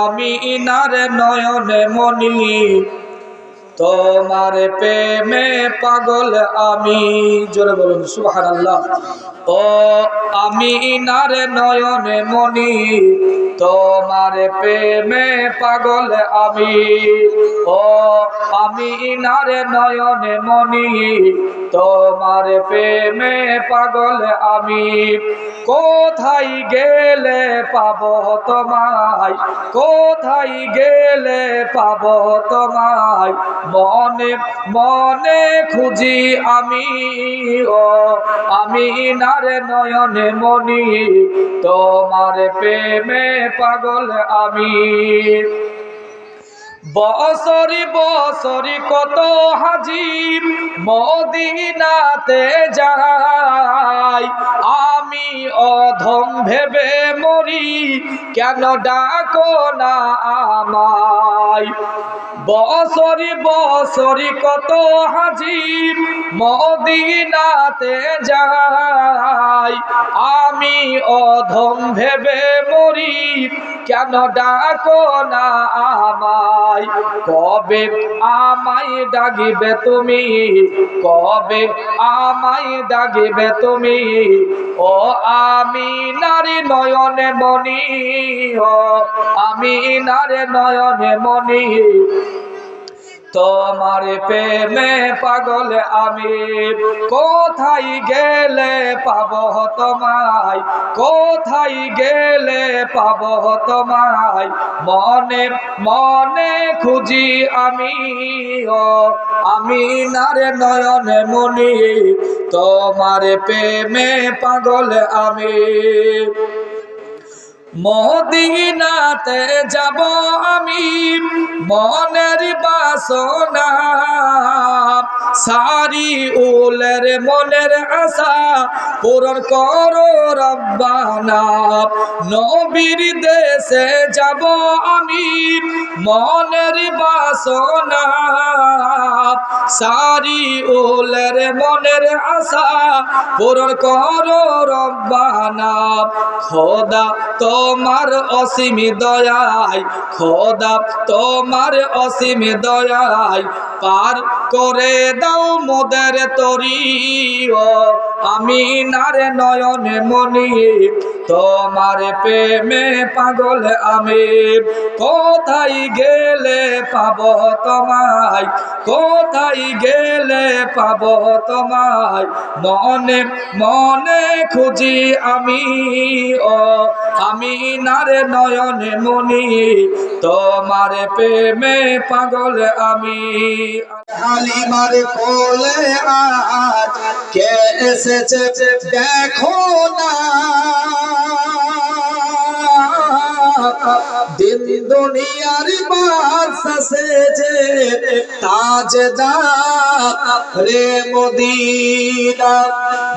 আমি ইনারে নয়নে মনি তোমার প্রেমে পাগল আমি। জোরে বলুন সুবাহান আল্লাহ ও আমি ইনারে নয়নে মনি তোমার প্রেমে পাগল আমি। ও আমি ইনারে নয়নে মনি তোমার প্রেমে পাগল আমি। কোথায় গেলে পাব তোমায়? কোথায় গেলে পাব তোমায়? মনে মনে খুঁজি আমি, ও আমি নারে নয়নে মনি, তোমার প্রেমে পাগল আমি। বছরি বছরি কত হাজির মদিনাতে যাই, আমি অধম ভেবে মরি, কেন ডাকো না আমায়? বছরি বছরি কত হাজির মদিনাতে যাই। আমি অধম ভেবে মরি, কেন ডাকো না আমায়? কবে আমায় ডাকিবে তুমি? কবে আমায় ডাকিবে তুমি? ও আমি নারী নয়নে মনি, ও আমি নারী নয়নে মনি তোমার প্রেমে পাগল আমি। কোথায় গেলে পাব তোমায়? কোথায় গেলে পাব তোমায়? মনে মনে খুঁজি আমি। আমি নারে নয়নে মনি। তোমার প্রেমে পাগল আমি। মদিনাতে যাব আমি মনের বাসনা। সারি উলের মনের আশা পূরণ করো রব্বানা। নবীর দেশে যাব আমি মনের বাসনা। সারি উলের মনের আশা পূরণ করো রব্বানা। খোদা তোমার অসীম দয়ায়, খোদা তোমার অসীম দয়ায় পার করে দাও মোদের তরি ও আমি নারে নয়নে মনি। তোমার প্রেমে পাগল আমি। কোথায় গেলে পাব তোমায়? কোথায় গেলে পাব তোমায়? মনে মনে খুঁজি আমি, ও আমি নারে নয়নে মনি। তোমার প্রেমে পাগল আমি। হালিমার কোলে আজ কে এসেছে দেখো না। দিন দুনিয়ার সেজে তাজদার রে মদিনা।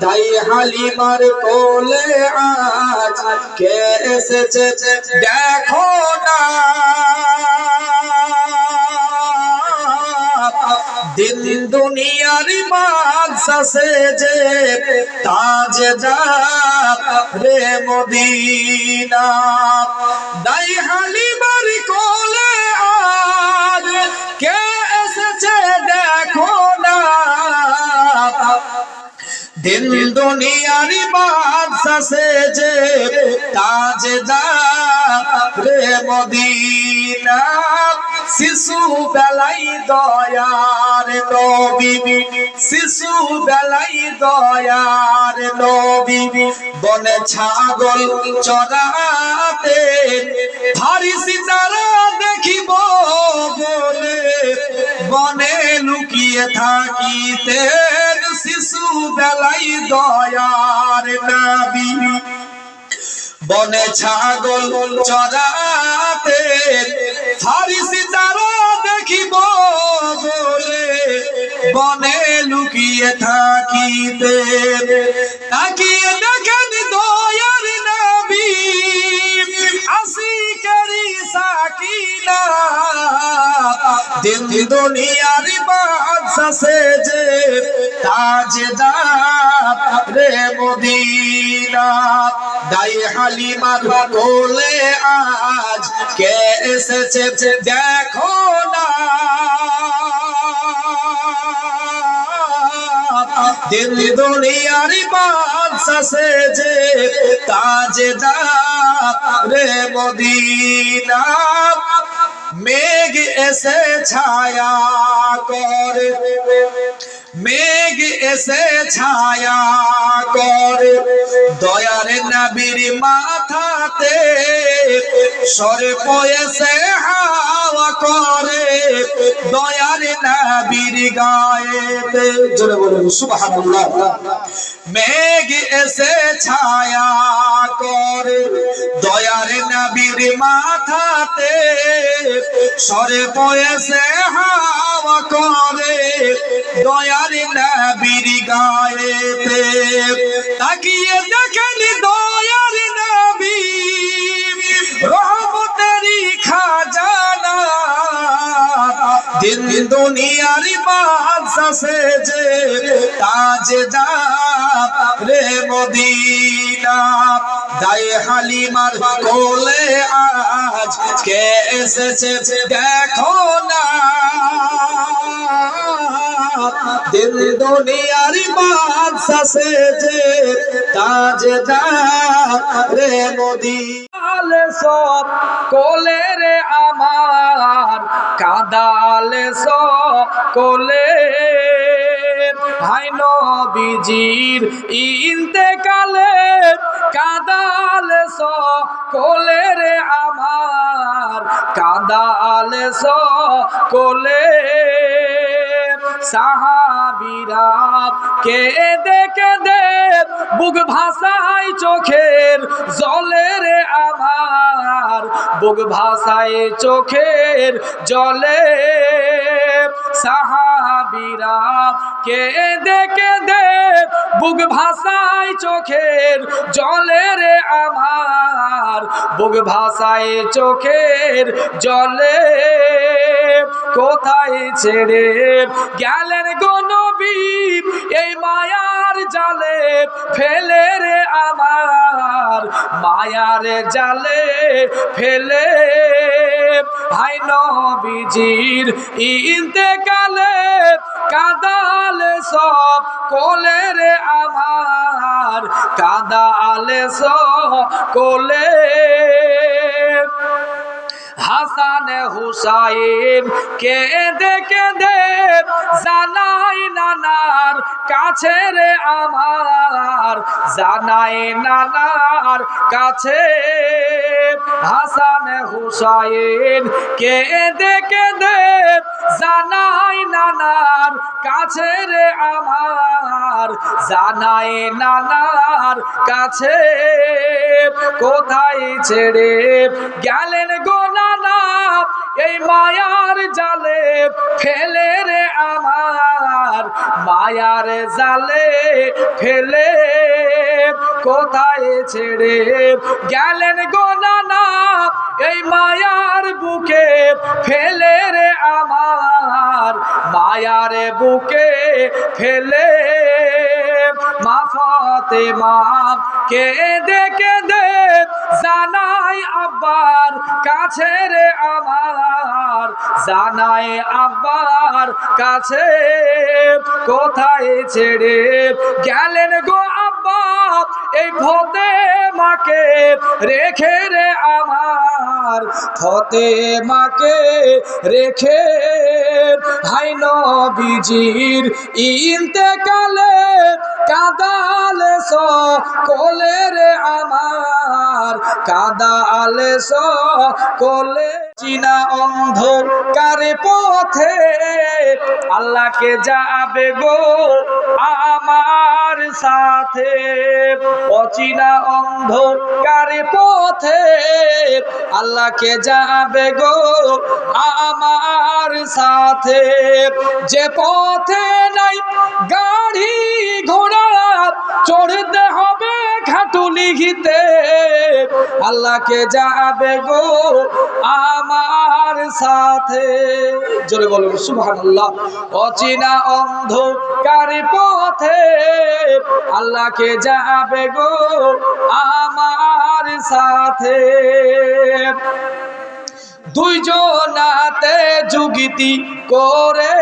দাই হালিমার কোলে আজ কে এসেছে দেখো না। দিন দুনিয়ার বাদশা সেজে তাজদার রে মদিনা। দাই হালিমার কোলে দিন দুনিয়ার বাদশা সেজে তাজদার রে মদিনা। শিশু বেলাই দয়ার নবী শিশু বেলাই দয়ার নবী বনে ছাগল চরাতে হারি সিতারা দেখিব বলে বনে লুকিয়ে বেলাই দয়ার নবী। বনে ছাগল চরাতে হারি সিতারা দেখিব বলে। বনে লুকিয়ে থাকিতে, তাকিয়ে দেখেন দয়ার নবী। আশিকারি সাকিনা দিন দুনিয়ার বাদশা সেজে তাজদার রে মদিনা। দাই হালিমার কোলে আজ কে এসেছে দেখো না। দিল দুনিয়ার বাদশা সেজে তাজদার রে মদিনা। মেঘ এসে ছায়া করে। মেঘ এসে ছায়া করে। দয়ার নবীর মাথাতে সরে পয়েছে হাওয়া করে। দয়ার নবীর গায়েতে জোরে বলুন, সুবহানাল্লাহ। মেঘ এসে ছায়া করে। দয়ার নবীর মাথাতে সরে পয়েছে হাওয়া করে। দয়ার নবীর গায়েতে। তাকিয়ে দেখেনি দয়ার নবী। রহমতেরই খাজানা। দিন দুনিয়ার বাদশা সেজে তাজদার রে মদিনা। দায়ে হালিমার কোলে আজ কে এসেছে দেখো না দিল দুনিয়ার বাদশা সেজে তাজদার রে মদিনা কাদালে সব কোলে রে আমার, কাদালে সব কোলে। ভাই নবীজির ইন্তেকালে, কাদালে সব কোলে রে আমার, কাদালে সব কোলে। সাহাবিরা কে দেখে দে বুক ভাষায় চোখের জলে রে আমার বুক ভাষায় চোখের জলে। সাহাবিরা কে দেখে দে বুক ভাষায় চোখের জলে রে আমার বুক ভাষায় চোখের জলে। কোথায় ছেড়ে গেলেন গো নবী? এই মায়ার জালে ফেলে রে আমার। মায়ার জালে ফেলে। ভাই নবীজির ইন্তেকালে কাদালে সব কোলে রে আমার, কাদালে সব কোলে। হাসান হুসাইন কে দেখে দে জানাই নানার কাছে রে আমার, জানাই নানার কাছে। হাসান হুসাইন কে দেখে দে জানাই নানার কাছে রে আমার, জানাই নানার কাছে, কোথায় ছেড়ে গেলেন গো এই মায়ার জালে ফেলে রে আমার, মায়ার জালে ফেলে কোথায় ছেড়ে গেলেন গো নানা? এই মায়ার বুকে ফেলে রে আমার, মায়ার বুকে ফেলে মা ফাতেমা কে দেখে দে জানাই আব্বার কাছে রে আমার। জানাই আব্বার কাছে কোথায় ছেড়ে গেলেন গো আব্বা? এই ফতে মাকে রেখে রে আমার। ফতে মাকে রেখে ভাই নবীজির ইন্তেকালে কাদালে স কোলে রে আমার। কাদালে স কোলে চিনা অন্ধকারে পথে। আল্লাহকে যাবে গো আমার সাথে। অচিনা অন্ধকারে পথে আল্লাহকে যাবে গো আমার সাথে। যে পথে নাই গাড়ি ঘোড়া চড়তে ঘিতে আল্লাহকে যাবে গো আমার সাথে। জোরে বলুন, সুবহানাল্লাহ। অচিনা অন্ধকার পথে আল্লাহকে যাবে গো আমার সাথে। দুইজনাতে যুগিতি করে,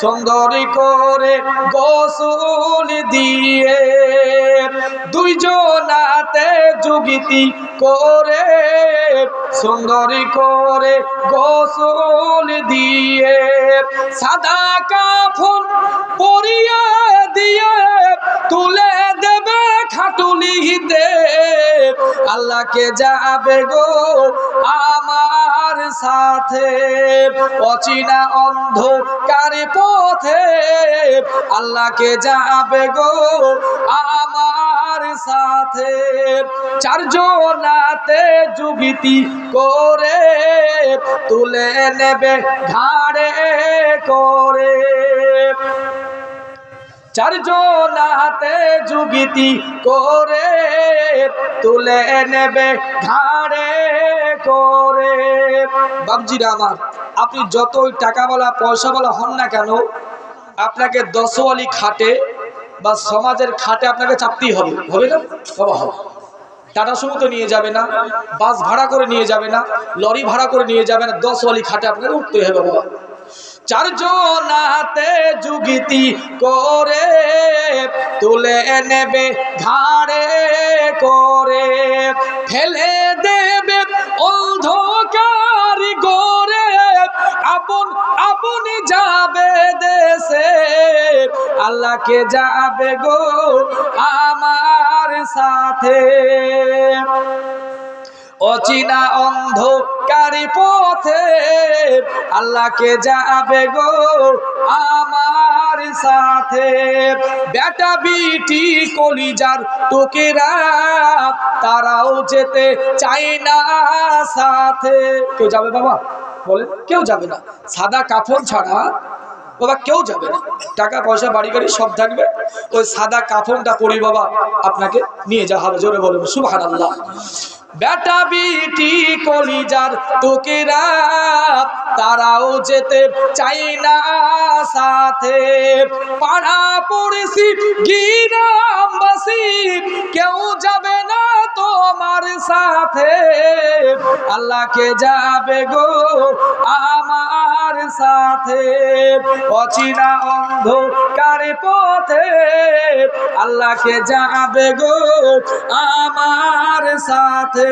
সুন্দরী করে গোসল দিয়ে। দুইজনাতে যুগিতি করে, সুন্দরী করে গোসল দিয়ে। সাদা কাফন পরিয়ে দিয়ে তুলে দেবে খাটুলিতে আল্লাহকে যাবে গো আমার সাথে, অচিনা অন্ধকার পথে আল্লাহকে যাবে গো আমার সাথে। চারজনাতে যুগিতি করে তুলে নেবে, ঘাড়ে করে। চারজন হাতে যুগিতি করে তুলে নেবে, ঘাড়ে করে। বাবজিরা আমার, আপনি যতই টাকাওয়ালা পয়সাওয়ালা হন না কেন, আপনাকে দশওয়ালি খাটে বা সমাজের খাটে আপনাকে চাপতেই হবে। হবে না? বাবা হবে। টাটা সুমো তো নিয়ে যাবে না, বাস ভাড়া করে নিয়ে যাবে না, লরি ভাড়া করে নিয়ে যাবে না, দশওয়ালি খাটে আপনাকে উঠতে হবে, বাবা। চারজনাতে যুগিতি করে, তুলে নেবে ঘাড়ে করে। ফেলে দেবে অন্ধকার গোরে আপন আপন যাবে দেশে। আল্লাহকে যাবে গো আমার সাথে। অচিনা অন্ধকারী পথে আল্লাহকে যাবে গো আমার সাথে। বেটা বিটি কলিজার টোকেরা, তারাও যেতে চায় না সাথে। কেউ যাবে বাবা? বলেন, কেউ যাবে না। সাদা কাফন ছাড়া বাবা কেউ যাবে না। টাকা পয়সা, বাড়ি গাড়ি সব থাকবে। ওই সাদা কাফনটা পরি বাবা আপনাকে নিয়ে যাওয়া হবে। জোরে বলব সুভান আল্লাহ বেটা বিটি কলিজার তোকেরা তারাও যেতে চাই না সাথে। পাড়া পড়েছি, গিরামবাসী, কেউ যাবে না তোমার সাথে। আল্লাহকে যাবে গো আমার সাথে অচিনা অন্ধকারে পথে আল্লাহকে যাবে গো আমার সাথে।